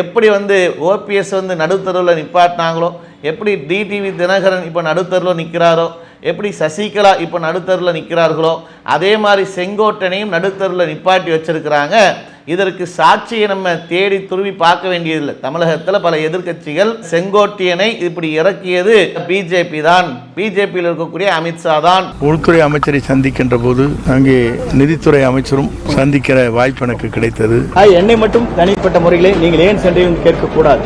எப்படி வந்து ஓபிஎஸ் வந்து நடுத்தருவில் நிப்பாட்டினாங்களோ எப்படி டிடிவி தினகரன் இப்போ நடுத்தருவில் நிற்கிறாரோ எப்படி சசிகலா இப்போ நடுத்தருவில் நிற்கிறார்களோ அதே மாதிரி செங்கோட்டனையும் நடுத்தருவில் நிப்பாட்டி வச்சுருக்கிறாங்க. இதற்கு சாட்சியை நம்ம தேடி துருவி பார்க்க வேண்டியதில்லை. தமிழகத்தில் பல எதிர்க்கட்சிகள் செங்கோட்டையனை இப்படி இறக்கியது பிஜேபி தான். பிஜேபியில் இருக்கக்கூடிய அமித்ஷா தான். உள்துறை அமைச்சரை சந்திக்கின்ற போது அங்கே நிதித்துறை அமைச்சரும் சந்திக்கிற வாய்ப்பு எனக்கு கிடைத்தது. என்னை மட்டும் தனிப்பட்ட முறையிலே நீங்கள் ஏன் சென்றீர்கள் கேட்கக்கூடாது?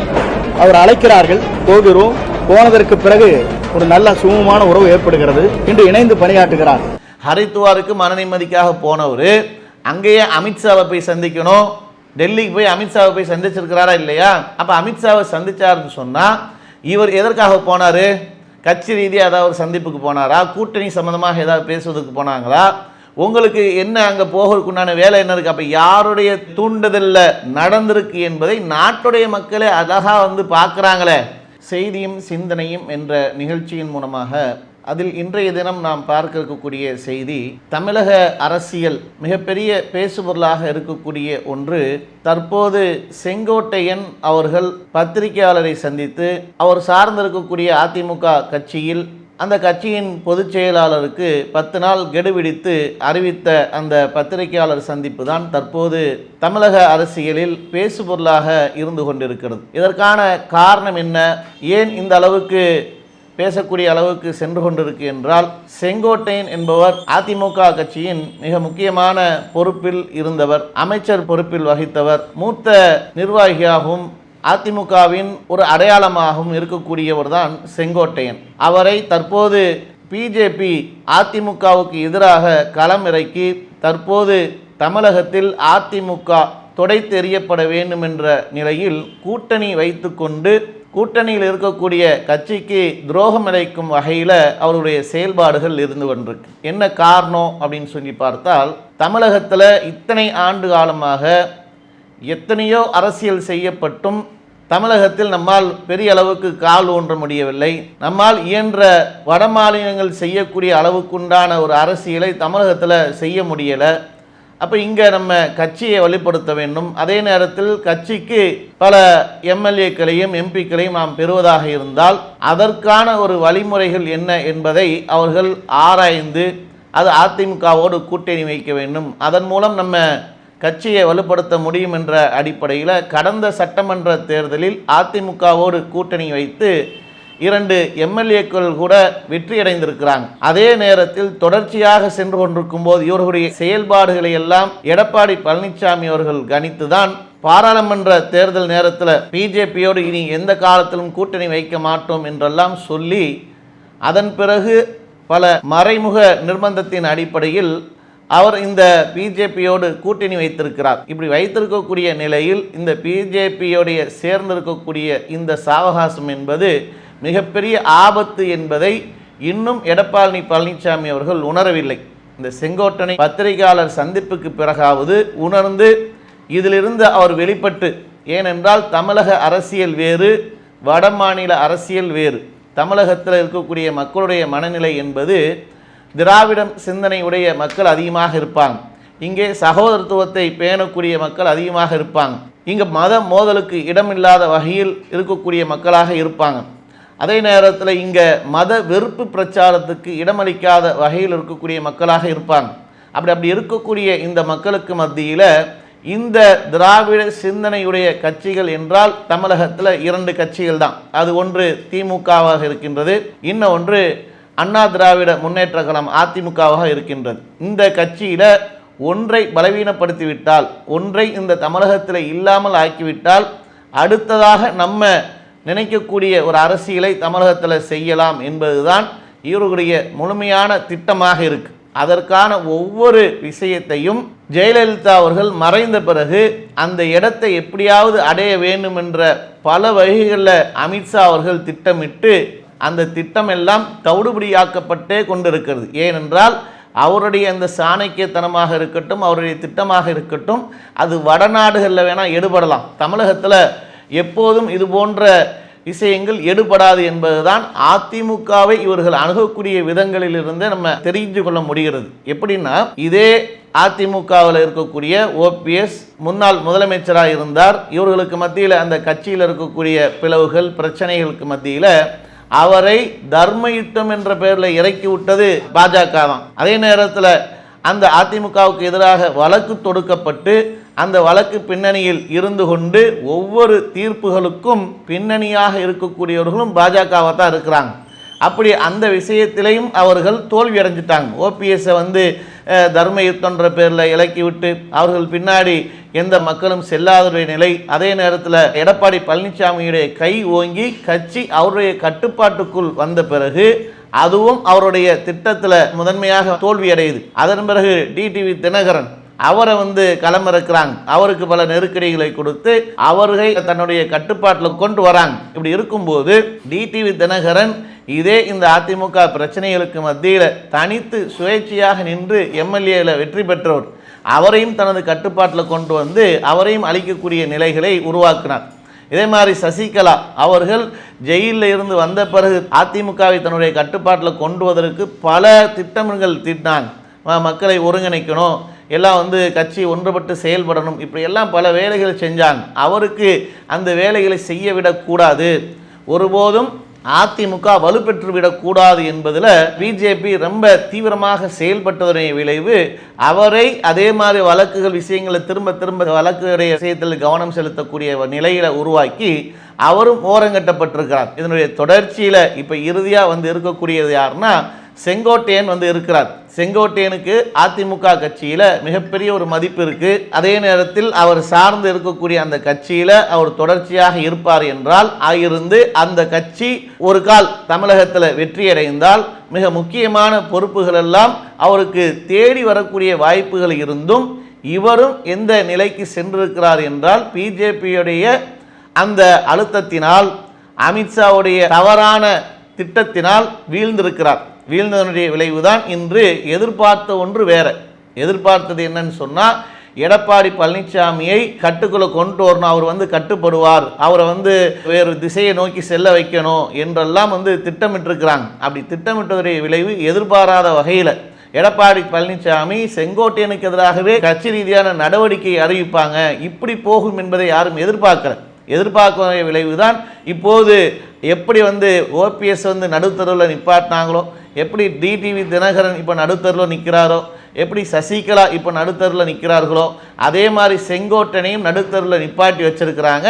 அவர் அழைக்கிறார்கள் போகிறோம் போனதற்கு பிறகு ஒரு நல்ல சுமூகமான உறவு ஏற்படுகிறது. இன்று இணைந்து பணியாற்றுகிறார். ஹரித்துவாருக்கு மன நிம்மதிக்காக போனவர் அங்கேயே அமித்ஷாவை போய் சந்திக்கணும். டெல்லிக்கு போய் அமித்ஷாவை போய் சந்திச்சிருக்கிறாரா இல்லையா? அப்போ அமித்ஷாவை சந்திச்சாருன்னு சொன்னால் இவர் எதற்காக போனார்? கட்சி ரீதியாக ஏதாவது ஒரு சந்திப்புக்கு போனாரா? கூட்டணி சம்மந்தமாக ஏதாவது பேசுவதற்கு போனாங்களா? உங்களுக்கு என்ன அங்கே போகிறதுக்குண்டான வேலை என்ன இருக்குது அப்போ யாருடைய தூண்டுதலில் நடந்திருக்கு என்பதை நாட்டுடைய மக்களே அழகாக வந்து பார்க்குறாங்களே. செய்தியும் சிந்தனையும் என்ற நிகழ்ச்சியின் மூலமாக அதில் இன்றைய தினம் நாம் பார்க்க இருக்கக்கூடிய செய்தி தமிழக அரசியல் மிகப்பெரிய பேசுபொருளாக இருக்கக்கூடிய ஒன்று தற்போது செங்கோட்டையன் அவர்கள் பத்திரிகையாளரை சந்தித்து அவர் சார்ந்திருக்கக்கூடிய அதிமுக கட்சியில் அந்த கட்சியின் பொதுச் செயலாளருக்கு பத்து நாள் கெடுவிடித்து அறிவித்த அந்த பத்திரிகையாளர் சந்திப்பு தான் தற்போது தமிழக அரசியலில் பேசுபொருளாக இருந்து கொண்டிருக்கிறது. இதற்கான காரணம் என்ன? ஏன் இந்த அளவுக்கு பேசக்கூடிய அளவுக்கு சென்று கொண்டிருக்கு என்றால் செங்கோட்டையன் என்பவர் அதிமுக கட்சியின் மிக முக்கியமான பொறுப்பில் இருந்தவர் அமைச்சர் பொறுப்பில் வகித்தவர் மூத்த நிர்வாகியாகவும் அதிமுகவின் ஒரு அடையாளமாகவும் இருக்கக்கூடியவர் தான் செங்கோட்டையன். அவரை தற்போது பிஜேபி அதிமுகவுக்கு எதிராக களம் இறக்கி தற்போது தமிழகத்தில் அதிமுக தொடை தெரியப்பட வேண்டும் என்ற நிலையில் கூட்டணி வைத்துக்கொண்டு கூட்டணியில் இருக்கக்கூடிய கட்சிக்கு துரோகம் இழைக்கும் வகையில் அவருடைய செயல்பாடுகள் இருந்து வந்திருக்கு என்ன காரணம் அப்படின்னு சொல்லி பார்த்தால் தமிழகத்தில் இத்தனை ஆண்டு காலமாக எத்தனையோ அரசியல் செய்யப்பட்டும் தமிழகத்தில் நம்மால் பெரிய அளவுக்கு கால் ஊன்ற முடியவில்லை. நம்மால் இயன்ற வட மாநிலங்கள் செய்யக்கூடிய அளவுக்குண்டான ஒரு அரசியலை தமிழகத்தில் செய்ய முடியலை. அப்போ இங்கே நம்ம கட்சியை வலுப்படுத்த வேண்டும். அதே நேரத்தில் கட்சிக்கு பல எம்எல்ஏக்களையும் எம்பிக்களையும் நாம் பெறுவதாக இருந்தால் அதற்கான ஒரு வழிமுறைகள் என்ன என்பதை அவர்கள் ஆராய்ந்து அது அதிமுகவோடு கூட்டணி வைக்க வேண்டும். அதன் மூலம் நம்ம கட்சியை வலுப்படுத்த முடியும் என்ற அடிப்படையில் கடந்த சட்டமன்ற தேர்தலில் அதிமுகவோடு கூட்டணி வைத்து இரண்டு எம்எல்ஏக்கள் கூட வெற்றியடைந்திருக்கிறாங்க. அதே நேரத்தில் தொடர்ச்சியாக சென்று கொண்டிருக்கும் போது இவர்களுடைய செயல்பாடுகளை எல்லாம் எடப்பாடி பழனிசாமி அவர்கள் கணித்துதான் பாராளுமன்ற தேர்தல் நேரத்தில் பிஜேபியோடு இனி எந்த காலத்திலும் கூட்டணி வைக்க மாட்டோம் என்றெல்லாம் சொல்லி அதன் பிறகு பல மறைமுக நிர்பந்தத்தின் அடிப்படையில் அவர் இந்த பிஜேபியோடு கூட்டணி வைத்திருக்கிறார். இப்படி வைத்திருக்கக்கூடிய நிலையில் இந்த பிஜேபியோடைய சேர்ந்திருக்கக்கூடிய இந்த சாவகாசம் என்பது மிகப்பெரிய ஆபத்து என்பதை இன்னும் எடப்பாடி பழனிசாமி அவர்கள் உணரவில்லை. இந்த செங்கோட்டனை பத்திரிகையாளர் சந்திப்புக்கு பிறகாவது உணர்ந்து இதிலிருந்து அவர் வெளிப்பட்டு ஏனென்றால் தமிழக அரசியல் வேறு வட மாநில அரசியல் வேறு. தமிழகத்தில் இருக்கக்கூடிய மக்களுடைய மனநிலை என்பது திராவிடம் சிந்தனையுடைய மக்கள் அதிகமாக இருப்பாங்க. இங்கே சகோதரத்துவத்தை பேணக்கூடிய மக்கள் அதிகமாக இருப்பாங்க. இங்கே மத மோதலுக்கு இடமில்லாத வகையில் இருக்கக்கூடிய மக்களாக இருப்பாங்க. அதே நேரத்தில் இங்கே மத வெறுப்பு பிரச்சாரத்துக்கு இடமளிக்காத வகையில் இருக்கக்கூடிய மக்களாக இருப்பாங்க. அப்படி அப்படி இருக்கக்கூடிய இந்த மக்களுக்கு மத்தியில் இந்த திராவிட சிந்தனையுடைய கட்சிகள் என்றால் தமிழகத்தில் இரண்டு கட்சிகள் தான். அது ஒன்று திமுகவாக இருக்கின்றது இன்னும் ஒன்று அண்ணா திராவிட முன்னேற்ற கழகம் அதிமுகவாக இருக்கின்றது. இந்த கட்சியில் ஒன்றை பலவீனப்படுத்திவிட்டால் ஒன்றை இந்த தமிழகத்தில் இல்லாமல் ஆக்கிவிட்டால் அடுத்ததாக நம்ம நினைக்கக்கூடிய ஒரு அரசியலை தமிழகத்தில் செய்யலாம் என்பதுதான் இவர்களுடைய முழுமையான திட்டமாக இருக்கு. அதற்கான ஒவ்வொரு விஷயத்தையும் ஜெயலலிதா அவர்கள் மறைந்த பிறகு அந்த இடத்தை எப்படியாவது அடைய வேண்டும் என்ற பல வகைகளில் அமித்ஷா அவர்கள் திட்டமிட்டு அந்த திட்டம் எல்லாம் தவிடுபடியாக்கப்பட்டே கொண்டிருக்கிறது. ஏனென்றால் அவருடைய அந்த சாணக்கியத்தனமாக இருக்கட்டும் அவருடைய திட்டமாக இருக்கட்டும் அது வடநாடுகளில் வேணால் எடுபடலாம். தமிழகத்தில் எப்போதும் இது போன்ற விஷயங்கள் எடுபடாது என்பதுதான் அதிமுகவை இவர்கள் அணுகக்கூடிய விதங்களிலிருந்து நம்ம தெரிஞ்சு கொள்ள முடிகிறது. எப்படின்னா இதே அதிமுகவில் இருக்கக்கூடிய ஓபிஎஸ் முன்னாள் முதலமைச்சராக இருந்தார். இவர்களுக்கு மத்தியில் அந்த கட்சியில் இருக்கக்கூடிய பிளவுகள் பிரச்சனைகளுக்கு மத்தியில் அவரை தர்ம யுத்தம் என்ற பெயரில் இறக்கி விட்டது பாஜக தான். அதே நேரத்தில் அந்த அதிமுகவுக்கு எதிராக வழக்கு தொடுக்கப்பட்டு அந்த வழக்கு பின்னணியில் இருந்து கொண்டு ஒவ்வொரு தீர்ப்புகளுக்கும் பின்னணியாக இருக்கக்கூடியவர்களும் பாஜகவை தான் இருக்கிறாங்க. அப்படி அந்த விஷயத்திலையும் அவர்கள் தோல்வி அடைஞ்சிட்டாங்க. ஓபிஎஸ்ஸை வந்து அஹ், தர்ம யுத்தன்ற பேரில் இலக்கி விட்டு அவர்கள் பின்னாடி எந்த மக்களும் செல்லாதவருடைய நிலை அதே நேரத்தில் எடப்பாடி பழனிசாமியுடைய கை ஓங்கி கட்சி அவருடைய கட்டுப்பாட்டுக்குள் வந்த பிறகு அதுவும் அவருடைய திட்டத்தில் முதன்மையாக தோல்வி அடையுது. அதன் பிறகு டிடிவி தினகரன் அவரை வந்து களமிறக்குறாங்க. அவருக்கு பல நெருக்கடிகளை கொடுத்து அவர்களை தன்னுடைய கட்டுப்பாட்டில் கொண்டு வராங்க. இப்படி இருக்கும்போது டிடிவி தினகரன் இதே இந்த அதிமுக பிரச்சனைகளுக்கு மத்தியில் தனித்து சுயேட்சையாக நின்று எம்எல்ஏல வெற்றி பெற்றவர். அவரையும் தனது கட்டுப்பாட்டில் கொண்டு வந்து அவரையும் அளிக்கக்கூடிய நிலைகளை உருவாக்கினார். இதே மாதிரி சசிகலா அவர்கள் ஜெயிலில் இருந்து வந்த பிறகு அதிமுகவை தன்னுடைய கட்டுப்பாட்டில் கொண்டு வருவதற்கு பல திட்டங்கள் திட்டான் மக்களை ஒருங்கிணைக்கணும். எல்லாம் வந்து கட்சி ஒன்றுபட்டு செயல்படணும். இப்படி எல்லாம் பல வேலைகளை செஞ்சாங்க அவருக்கு அந்த வேலைகளை செய்ய விடக்கூடாது. ஒருபோதும் அதிமுக வலுப்பெற்று விடக்கூடாது என்பதில் பிஜேபி ரொம்ப தீவிரமாக செயல்பட்டதனுடைய விளைவு அவரை அதே மாதிரி வழக்குகள் விஷயங்களை திரும்ப திரும்ப வழக்குடைய விஷயத்தில் கவனம் செலுத்தக்கூடிய நிலையில உருவாக்கி அவரும் ஓரங்கட்டப்பட்டிருக்கிறார். இதனுடைய தொடர்ச்சியில் இப்போ இறுதியாக வந்து இருக்கக்கூடியது யாருன்னா செங்கோட்டையன் வந்து இருக்கிறார். செங்கோட்டையனுக்கு அதிமுக கட்சியில் மிகப்பெரிய ஒரு மதிப்பு இருக்கு. அதே நேரத்தில் அவர் சார்ந்து இருக்கக்கூடிய அந்த கட்சியில் அவர் தொடர்ச்சியாக இருப்பார் என்றால் ஆயிருந்து அந்த கட்சி ஒரு கால் தமிழகத்தில் வெற்றியடைந்தால் மிக முக்கியமான பொறுப்புகள் எல்லாம் அவருக்கு தேடி வரக்கூடிய வாய்ப்புகள் இருந்தும் இவரும் எந்த நிலைக்கு சென்றிருக்கிறார் என்றால் பிஜேபியுடைய அந்த அழுத்தத்தினால் அமித்ஷாவுடைய தவறான திட்டத்தினால் வீழ்ந்திருக்கிறார். வீழ்ந்ததனுடைய விளைவுதான் இன்று எதிர்பார்த்த ஒன்று வேற. எதிர்பார்த்தது என்னன்னு சொன்னால் எடப்பாடி பழனிசாமியை கட்டுக்குள்ளே கொண்டு வரணும் அவர் வந்து கட்டுப்படுவார் அவரை வந்து வேறு திசையை நோக்கி செல்ல வைக்கணும் என்றெல்லாம் வந்து திட்டமிட்டிருக்கிறாங்க. அப்படி திட்டமிட்டதுடைய விளைவு எதிர்பாராத வகையில் எடப்பாடி பழனிசாமி செங்கோட்டையனுக்கு எதிராகவே கட்சி ரீதியான நடவடிக்கை அறிவிப்பாங்க. இப்படி போகும் என்பதை யாரும் எதிர்பார்க்கல. எதிர்பார்க்க விளைவுதான் இப்போது எப்படி வந்து ஓபிஎஸ் வந்து நடுத்தருவில் நிப்பாட்டினாங்களோ எப்படி டிடிவி தினகரன் இப்போ நடுத்தரில் நிற்கிறாரோ எப்படி சசிகலா இப்போ நடுத்தரில் நிற்கிறார்களோ அதே மாதிரி செங்கோட்டனையும் நடுத்தருவில் நிப்பாட்டி வச்சிருக்கிறாங்க.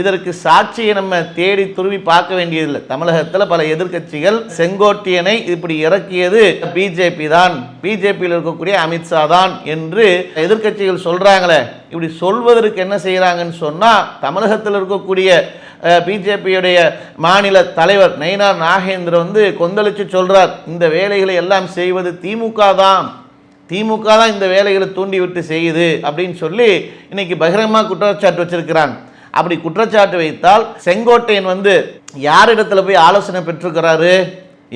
இதற்கு சாட்சியை நம்ம தேடி துருவி பார்க்க வேண்டியதில்லை. தமிழகத்தில் பல எதிர்க்கட்சிகள் செங்கோட்டையனை இப்படி இறக்கியது பிஜேபி தான். பிஜேபியில் இருக்கக்கூடிய அமித்ஷா தான் என்று எதிர்க்கட்சிகள் சொல்கிறாங்களே இப்படி சொல்வதற்கு என்ன செய்கிறாங்கன்னு சொன்னால் தமிழகத்தில் இருக்கக்கூடிய பிஜேபியுடைய மாநில தலைவர் நயினார் நாகேந்திர வந்து கொந்தளித்து சொல்கிறார் இந்த வேலைகளை எல்லாம் செய்வது திமுக தான். திமுக தான் இந்த வேலைகளை தூண்டிவிட்டு செய்யுது அப்படின்னு சொல்லி இன்னைக்கு பகிரங்கமாக குற்றச்சாட்டு வச்சிருக்கிறாங்க. அப்படி குற்றச்சாட்டு வைத்தால் செங்கோட்டையன் வந்து யாரிடத்தில் போய் ஆலோசனை பெற்றுக்கிறாரு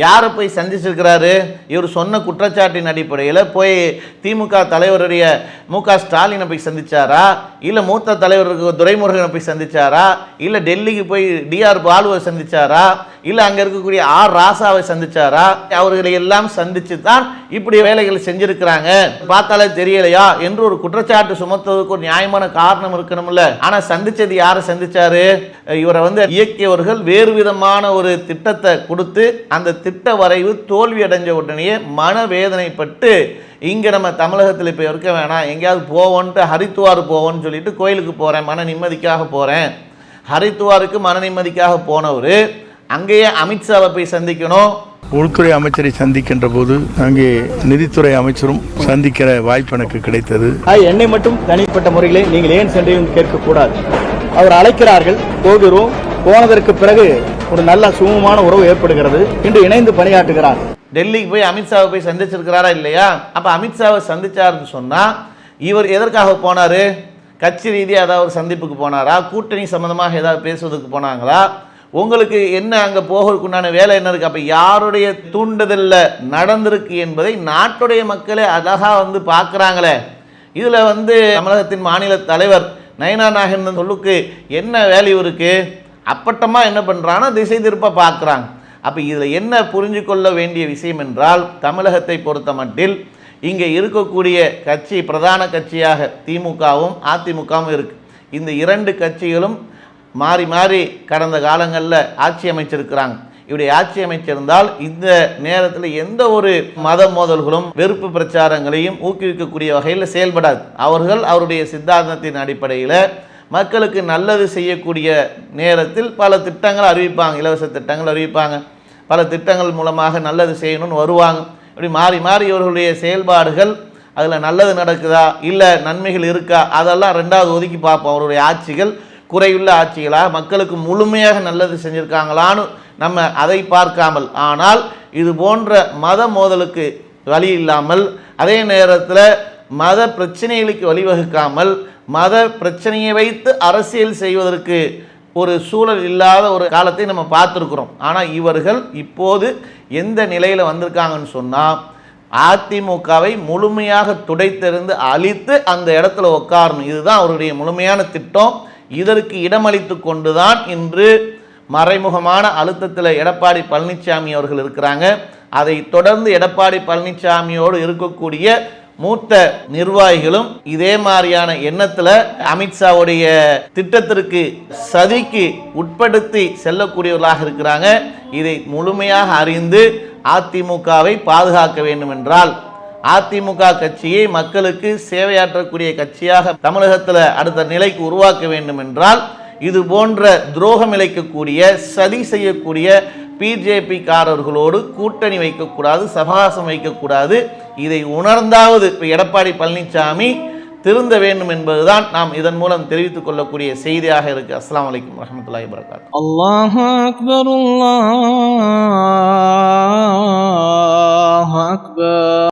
யாரை போய் சந்திச்சிருக்கிறாரு? இவர் சொன்ன குற்றச்சாட்டின் அடிப்படையில் போய் திமுக தலைவருடைய மு க ஸ்டாலினை போய் சந்திச்சாரா? இல்லை மூத்த தலைவருக்கு துரைமுருகனை போய் சந்திச்சாரா? இல்லை டெல்லிக்கு போய் டிஆர் பாலுவை சந்திச்சாரா? இல்லை அங்கே இருக்கக்கூடிய ஆர் ராசாவை சந்திச்சாரா? அவர்களை எல்லாம் சந்திச்சு தான் இப்படி வேலைகள் செஞ்சிருக்கிறாங்க. பார்த்தாலே தெரியலையா? என்று ஒரு குற்றச்சாட்டு சுமத்துவதற்கு ஒரு நியாயமான காரணம் இருக்கணும்ல. ஆனா சந்திச்சது யாரை சந்திச்சாரு? இவரை வந்து இயக்கியவர்கள் வேறு விதமான ஒரு திட்டத்தை கொடுத்து அந்த திட்ட வரைவு தோல்வி அடைஞ்ச உடனே மனவேதனைப்பட்டு இங்கே நம்ம தமிழகத்தில் இப்போ இருக்க வேணாம். எங்கேயாவது போவோன்ட்டு ஹரித்துவார் போவோன்னு சொல்லிட்டு கோயிலுக்கு போகிறேன் மன நிம்மதிக்காக போகிறேன் ஹரித்துவாருக்கு மன நிம்மதிக்காக போனவர் அங்கேயே அமித்ஷாவை போய் சந்திக்கணும். உள்துறை அமைச்சரை சந்திக்கின்ற போது அங்கே நிதித்துறை அமைச்சரும் சந்திக்கிற வாய்ப்பு எனக்கு கிடைத்தது. என்னை மட்டும் தனிப்பட்ட முறையிலே நீங்கள் ஏன் சென்றீர்கள் கேட்கக்கூடாது. அவர் அழைக்கிறார்கள் போகிறோம். போனதற்கு பிறகு ஒரு நல்ல சுமூகமான உறவு ஏற்படுகிறது. இன்று இணைந்து பணியாற்றுகிறார். டெல்லிக்கு போய் அமித்ஷாவை போய் சந்திச்சிருக்கிறாரா இல்லையா? அப்போ அமித்ஷாவை சந்திச்சாருன்னு சொன்னால் இவர் எதற்காக போனார்? கட்சி ரீதியாக ஏதாவது ஒரு சந்திப்புக்கு போனாரா? கூட்டணி சம்மந்தமாக ஏதாவது பேசுவதற்கு போனாங்களா? உங்களுக்கு என்ன அங்கே போகிறதுக்குண்டான வேலை என்ன இருக்குது அப்போ யாருடைய தூண்டுதலில் நடந்திருக்கு என்பதை நாட்டுடைய மக்களே அழகாக வந்து பார்க்குறாங்களே. இதில் வந்து தமிழகத்தின் மாநில தலைவர் நயனா நாகேந்திரன் சொல்லுக்கு என்ன வேல்யூ இருக்குது அப்பட்டமாக என்ன பண்ணுறாங்கன்னா திசை திருப்ப பார்க்குறாங்க அப்போ இதில் என்ன புரிஞ்சு கொள்ள வேண்டிய விஷயம் என்றால் தமிழகத்தை பொறுத்த மட்டில் இங்கே இருக்கக்கூடிய கட்சி பிரதான கட்சியாக திமுகவும் அதிமுகவும் இருக்குது இந்த இரண்டு கட்சிகளும் மாறி மாறி கடந்த காலங்களில் ஆட்சி அமைச்சிருக்கிறாங்க. இப்படி ஆட்சி அமைச்சிருந்தால் இந்த நேரத்தில் எந்த ஒரு மத மோதல்களும் வெறுப்பு பிரச்சாரங்களையும் ஊக்குவிக்கக்கூடிய வகையில் செயல்படாது. அவர்கள் அவருடைய சித்தாந்தத்தின் அடிப்படையில் மக்களுக்கு நல்லது செய்யக்கூடிய நேரத்தில் பல திட்டங்கள் அறிவிப்பாங்க. இலவச திட்டங்கள் அறிவிப்பாங்க. பல திட்டங்கள் மூலமாக நல்லது செய்யணும்னு வருவாங்க. இப்படி மாறி மாறி இவர்களுடைய செயல்பாடுகள் அதில் நல்லது நடக்குதா? இல்லை நன்மைகள் இருக்கா? அதெல்லாம் ரெண்டாவது ஒதுக்கி பார்ப்போம். அவருடைய ஆட்சிகள் குறையுள்ள ஆட்சிகளா? மக்களுக்கு முழுமையாக நல்லது செஞ்சுருக்காங்களான்னு நம்ம அதை பார்க்காமல் ஆனால் இது போன்ற மத மோதலுக்கு வழி இல்லாமல் அதே நேரத்தில் மத பிரச்சனைகளுக்கு வழிவகுக்காமல் மத பிரச்சனையை வைத்து அரசியல் செய்வதற்கு ஒரு சூழல் இல்லாத ஒரு காலத்தை நம்ம பார்த்துருக்குறோம். ஆனால் இவர்கள் இப்போது எந்த நிலையில் வந்திருக்காங்கன்னு சொன்னால் அதிமுகவை முழுமையாக துடைத்தெறிந்து அழித்து அந்த இடத்துல உட்காரணும் இதுதான் அவருடைய முழுமையான திட்டம். இதற்கு இடமளித்து கொண்டுதான் இன்று மறைமுகமான அழுத்தத்தில் எடப்பாடி பழனிசாமி அவர்கள் இருக்கிறாங்க. அதை தொடர்ந்து எடப்பாடி பழனிசாமியோடு இருக்கக்கூடிய மூத்த நிர்வாகிகளும் இதே மாதிரியான எண்ணத்தில் அமித்ஷாவுடைய திட்டத்திற்கு சதிக்கு உட்படுத்தி செல்லக்கூடியவர்களாக இருக்கிறாங்க. இதை முழுமையாக அறிந்து அதிமுகவை பாதுகாக்க வேண்டும் என்றால் அதிமுக கட்சியை மக்களுக்கு சேவையாற்றக்கூடிய கட்சியாக தமிழகத்தில் அடுத்த நிலைக்கு உருவாக்க வேண்டும் என்றால் இது போன்ற துரோகம் இழைக்கக்கூடிய சதி செய்யக்கூடிய பிஜேபிக்காரர்களோடு கூட்டணி வைக்கக்கூடாது சபாசம் வைக்கக்கூடாது. இதை உணர்ந்தாவது இப்போ எடப்பாடி பழனிசாமி திருந்த வேண்டும் என்பதுதான் நாம் இதன் மூலம் தெரிவித்துக் கொள்ளக்கூடிய செய்தியாக இருக்கு. அஸ்லாம் வலைக்கம் வரமத்துல்லாஹி வரகாத் அல்லாஹ் அக்பர் அல்லாஹ் அக்பர்